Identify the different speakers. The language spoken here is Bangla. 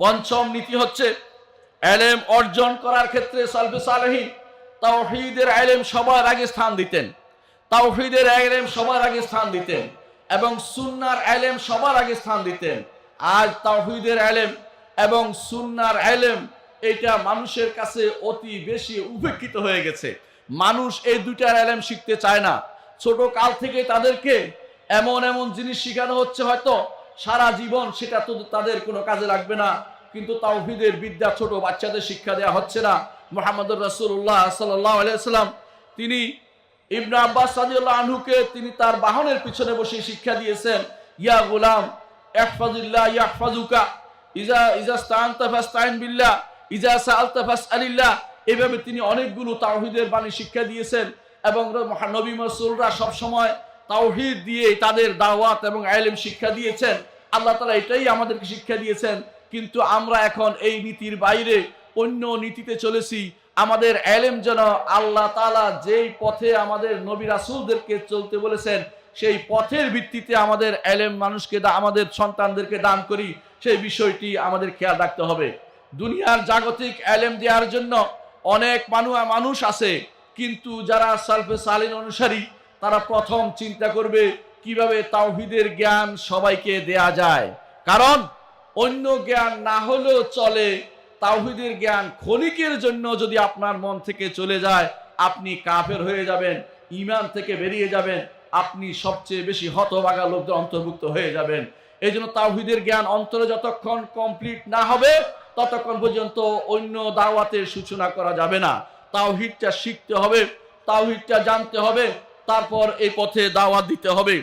Speaker 1: পঞ্চম নীতি হচ্ছে এলেম অর্জন করার ক্ষেত্রে সালফে সালেহীন। তাওহীদের এলেম সবার আগে স্থান দিতেন। তাওহীদের এলেম সবার আগে স্থান দিতেন এবং সুন্নার এলেম সবার আগে স্থান দিতেন। আজ তাওহীদের এলেম এবং সুন্নার এলেম, এটা মানুষের কাছে অতি বেশি উপেক্ষিত হয়ে গেছে। মানুষ এই দুইটার এলেম শিখতে চায় না। ছোট কাল থেকে তাদেরকে এমন এমন জিনিস শেখানো হচ্ছে হয়তো সারা জীবন সেটা তো তাদের কোনো কাজে লাগবে না, কিন্তু তাওহিদের বিদ্যা ছোট, বাচ্চাদের শিক্ষা দেওয়া হচ্ছে না। মোহাম্মদ রসুল্লাহ সাল্লাহ আলাইসাল্লাম তিনি ইবনা আব্বাস রাদিয়াল্লাহু আনহুকে তিনি তার বাহনের পিছনে বসে শিক্ষা দিয়েছেন, ইয়া গোলাম, ইহফাজুল্লাহ ইয়াহফাজুকা ইজা ইজা স্তানতা ফাস্তাইন বিল্লাহ, ইজা সাআলতা ফাসআলিল্লাহ, এভাবে তিনি অনেকগুলো তাওহীদের বাণী শিক্ষা দিয়েছেন এবং নবী রাসূলরা সব সময় তাওহীদ দিয়ে তাদের দাওয়াত এবং ইলম শিক্ষা দিয়েছেন। আল্লাহ তালা এটাই আমাদেরকে শিক্ষা দিয়েছেন। কিন্তু আমরা এখন এই নীতির বাইরে, অন্য নীতিতে চলেছি। আমাদের এলেম যেন আল্লাহ তাআলা যেই পথে আমাদের নবী রাসুলদেরকে চলতে বলেছেন, সেই পথের ভিত্তিতে আমাদের এলেম মানুষকে আমাদের সন্তানদেরকে দান করি, সেই বিষয়টি আমাদের খেয়াল রাখতে হবে। দুনিয়ার জাগতিক এলেম দেওয়ার জন্য অনেক মানুষ আছে, কিন্তু যারা সালফে সালিন অনুসারী তারা প্রথম চিন্তা করবে কীভাবে তাওহিদের জ্ঞান সবাইকে দেয়া যায়। কারণ অন্য জ্ঞান না হলেও চলে, তাওহিদের জ্ঞান ক্ষণিকের জন্য যদি আপনার মন থেকে চলে যায়, আপনি কাফের হয়ে যাবেন ইমান থেকে বেরিয়ে যাবেন, আপনি সবচেয়ে বেশি হতভাগা লোকদের অন্তর্ভুক্ত হয়ে যাবেন। এই জন্য তাওহিদের জ্ঞান অন্তরে যতক্ষণ কমপ্লিট না হবে, ততক্ষণ পর্যন্ত অন্য দাওয়াতের সূচনা করা যাবে না। তাওহিদটা শিখতে হবে, তাওহিদটা জানতে হবে তারপর এই পথে দাওয়াত দিতে হবে।